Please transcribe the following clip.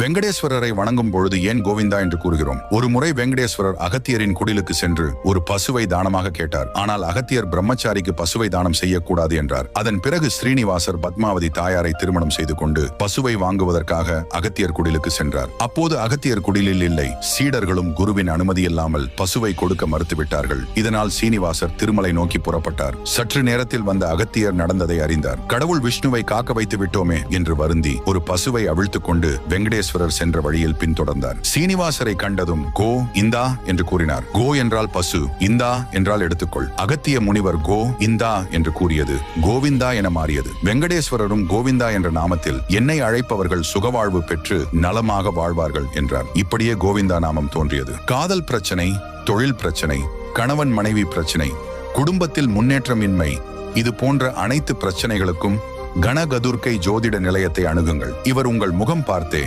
வெங்கடேஸ்வரரை வணங்கும் பொழுது ஏன் கோவிந்தா என்று கூறுகிறோம்? ஒரு முறை வெங்கடேஸ்வரர் அகத்தியரின் குடிலுக்கு சென்று ஒரு பசுவை தானமாக கேட்டார். ஆனால் அகத்தியர் பிரம்மச்சாரிக்கு பசுவை தானம் செய்யக்கூடாது என்றார். அதன் பிறகு ஸ்ரீனிவாசர் பத்மாவதி தாயாரை திருமணம் செய்து கொண்டு பசுவை வாங்குவதற்காக அகத்தியர் குடிலுக்கு சென்றார். அப்போது அகத்தியர் குடிலில் இல்லை. சீடர்களும் குருவின் அனுமதி இல்லாமல் பசுவை கொடுக்க மறுத்துவிட்டார்கள். இதனால் சீனிவாசர் திருமலை நோக்கி புறப்பட்டார். சற்று நேரத்தில் வந்த அகத்தியர் நடந்ததை அறிந்தார். கடவுள் விஷ்ணுவை காக்க வைத்து விட்டோமே என்று வருந்தி ஒரு பசுவை அவிழ்த்துக் கொண்டு வெங்கடேஸ்வரர் சென்ற வழியில் பின்தொடர்ந்தார். சீனிவாசரை கண்டதும் கோ இந்தா என்று கூறினார். கோ என்றால் பசு இந்தா என்றால் எடுத்துக்கொள். அகத்திய முனிவர் கோ இந்தா என்று கூறியது கோவிந்தா என மாறியது. வெங்கடேஸ்வரரும் கோவிந்தா என்ற நாமத்தில் என்னை அழைப்பவர்கள் சுகவாழ்வு பெற்று நலமாக வாழ்வார்கள் என்றார். இப்படியே கோவிந்தா நாமம் தோன்றியது. காதல் பிரச்சனை தொழில் பிரச்சனை கணவன் மனைவி பிரச்சனை குடும்பத்தில் முன்னேற்றமின்மை இது போன்ற அனைத்து பிரச்சனைகளுக்கும் கனகதுர்க்கை ஜோதிட நிலையத்தை அணுகுங்கள். இவர் உங்கள் முகம் பார்த்தே